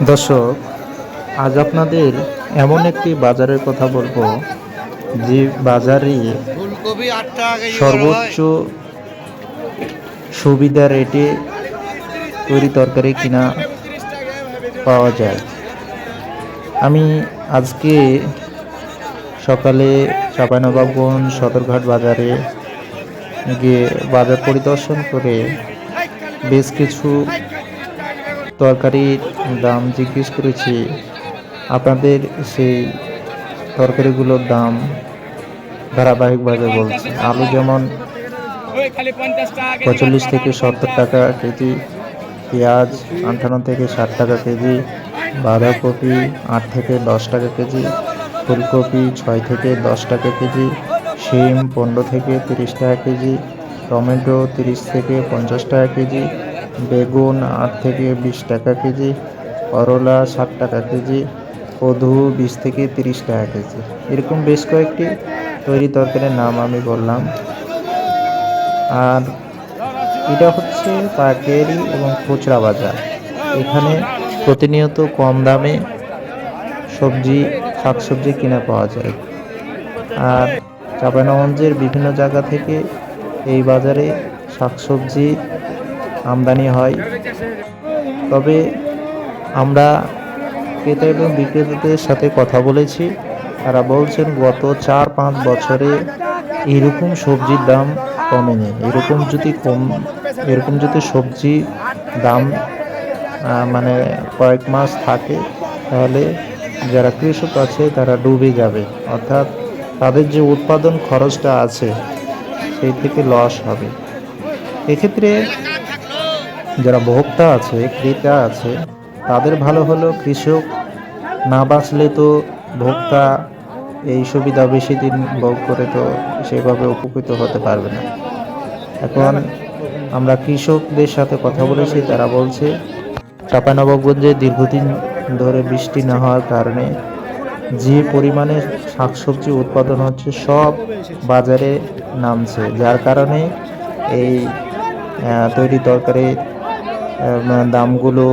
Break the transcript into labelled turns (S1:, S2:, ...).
S1: দর্শক আজ আপনাদের এমন একটি বাজারের কথা বলব যে বাজারে সর্বোচ্চ সুবিধা রেটে তৈরি তরকারি কিনা পাওয়া যায়। আমি আজকে সকালে চাঁপাইনবাবগঞ্জ সদরঘাট বাজারে গিয়ে বাজার পরিদর্শন করে বেশ কিছু তরকারির দাম জিজ্ঞেস করেছি, আপনাদের সেই তরকারিগুলোর দাম ধারাবাহিকভাবে বলছি। আলু যেমন পঁয়তাল্লিশ থেকে সত্তর টাকা কেজি, পেঁয়াজ আটান্ন থেকে ষাট টাকা কেজি, বাঁধাকপি আট থেকে দশ টাকা কেজি, ফুলকপি ছয় থেকে দশ টাকা কেজি, শিম পনেরো থেকে তিরিশ টাকা কেজি, টমেটো তিরিশ থেকে পঞ্চাশ টাকা কেজি বেগুন আট থেকে বিশ টাকা কেজি, করলা ষাট টাকা কেজি, কদু বিশ থেকে তিরিশ টাকা কেজি। এরকম বেশ কয়েকটি তৈরি তরকারির নাম আমি বললাম। আর এটা হচ্ছে পাইকারি এবং খুচরা বাজার। এখানে প্রতিনিয়ত কম দামে সবজি, শাকসবজি কিনে পাওয়া যায়। আর চাঁপাইনগঞ্জের বিভিন্ন জায়গা থেকে এই বাজারে শাকসবজি আমদানি হয়। তবে আমরা ক্রেতা এবং বিক্রেতাদের সাথে কথা বলেছি। তারা বলছেন, গত চার পাঁচ বছরে এরকম সবজির দাম কমেনি। এরকম যদি কম এরকম যদি সবজি দাম মানে কয়েক মাস থাকে, তাহলে যারা কৃষক আছে, তারা ডুবে যাবে। অর্থাৎ তাদের যে উৎপাদন খরচটা আছে, সেই থেকে লস হবে। এক্ষেত্রে যারা ভোক্তা আছে ক্রেতা আছে তাদের ভালো হলো কৃষক। না বাঁচলে তো ভোক্তা এই সুবিধা বেশি দিন ভোগ করে তো সেভাবে উপকৃত হতে পারবে না। এখন আমরা কৃষকদের সাথে কথা বলেছি তারা বলছে চাঁপাইনবাবগঞ্জে দীর্ঘদিন ধরে বৃষ্টি না হওয়ার কারণে যে পরিমাণে শাকসবজি উৎপাদন হচ্ছে সব বাজারে নামছে। যার কারণে এই তৈরি তরকারির আহ, দামগুলো